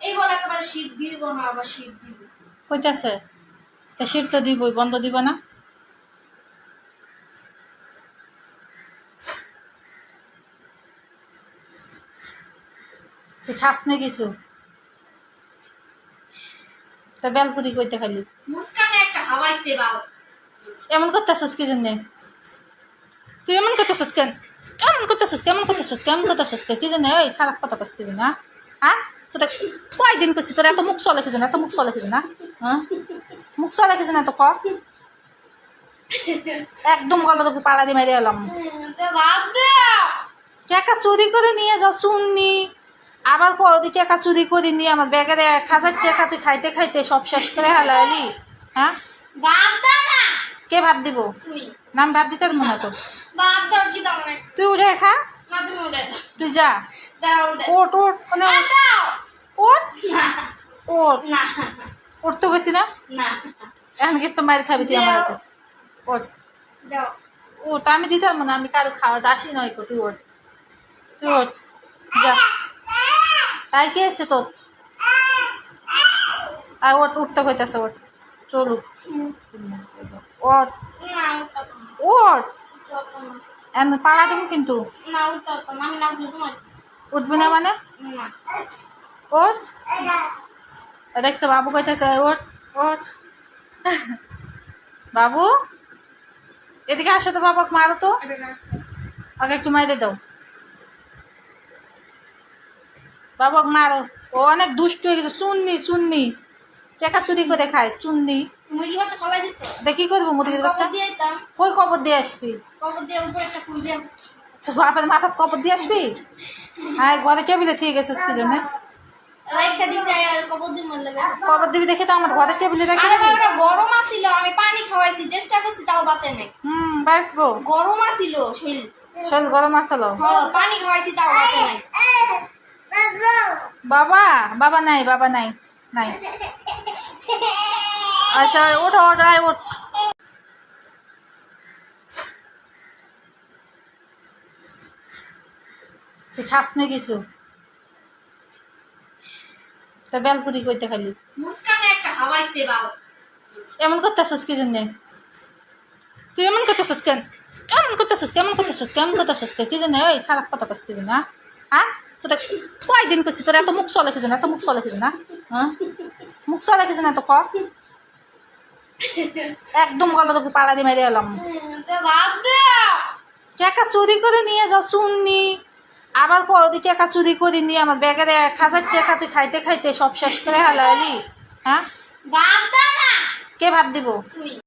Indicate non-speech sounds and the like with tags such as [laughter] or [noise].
এই বলে একেবারে শীত দিব না আবার শীত দিব। কইতাছে? তা শীত তো দিবই বন্ধ দিব না? তুই খাস না কিছু? তা বেলপুরি কইতে খালি মুস্কানে একটা হাওয়াইছে বাবা এমন করতেছিস কি জন্যে? তুই এমন করতেছিস কেন? এমন করতেছিস কেমন করতেছিস কেমন করতেছিস কে কি জন্যে? ওই খারাপ কথা করছিস কি জন্য হ্যাঁ তোর কয়দিন করছিস তোর এত মুখ চলে কি না এত মুখ চলে কি জন্য হ্যাঁ? মুখ চলে কি না তো ক? একদম গলা তোকে পাড়া দিয়ে মেরে এলাম। টাকা চুরি করে নিয়ে যা চুননি। আবার কদি টাকা চুরি করে নিয়ে আমার ব্যাগের এক হাজার টাকা তুই খাইতে খাইতে সব শেষ করে হালালি। হ্যাঁ? না কে ভাত দিব? নাম ভাত দিতে মনে তো। না তুই উঠে খা। না তুই যা। ওট ওট মানে না ওট না। ওট না। উঠতে গেছি না? না। এখন কি তো মায়ের খাবি তুই আমার হাতে। ওট দাও। ওট আমি দিতাম না আমি কারও খাওয়া দাসি নয় কো তুই ওট তুই ওট যা। তাই কে এসছে তোর? আর ওট উঠতে কইতাছে ওট চলুক ওট ওট পাড়া দেবো কিন্তু। উঠবি না মানে? ওট দেখছ বাবু কইতেছে ওট ওট বাবু এদিকে আসো তো বাবাকে মারো তো আগে একটু মাইরে দাও বাবাকে মারো ও অনেক দুষ্ট হয়ে গেছে চুন্নি চুন্নি টাকা চুরি করে খায় চুন্নি কি করব মুদির বাচ্চা কবর দিয়ে দিতাম। কই কবর দিয়ে আসবি বাপের মাথার কবর দিয়ে আসবি? [laughs] হ্যাঁ ঘরে টেবিলে ঠিক আছে কি জন্য? কবর দিয়ে লাগে কবর দিবি দেখে তো আমার ঘরে টেবিলে রাখি আরে দিবি বাবা গরম আছিল আমি পানি খাওয়াইছি চেষ্টা করছি তাও বাঁচে নাই। হুম বাসবো গরম আছিল শরীর। শরীর গরম আসলো পানি খাওয়াইছি তাও বাঁচে নাই। বাবা বাবা নাই বাবা নাই নাই। আচ্ছা ওঠ ওঠ আয় ওঠ। তুই খাস না কিছু? তা বেলপুরি কইতে খালি। মুস্কানে একটা হাওয়াইছে বাবা এমন করতেছিস কি জন্যে? তুই এমন করতেছিস কেন? এমন করতেছিস কেমন করতেছিস কেমন করতেছিস কে কি জন্যে? ওই খারাপ কথা করছিস কি জন্য হ্যাঁ? তোর কয়দিন করছিস তোর এত মুখ চলে কি জন্য? এত মুখ চলে কি জন্য? হ্যাঁ? মুখ চলে কি জন্য এত ক একদম গলা তোকে পাড়া দিয়ে মেরে এলাম। টাকা চুরি করে নিয়ে যাও চুননি। আবার কদি টাকা চুরি করি নি আমার ব্যাগে এক হাজার টাকা তুই খাইতে খাইতে সব শেষ করে হালালি হ্যাঁ? কে ভাত দিব?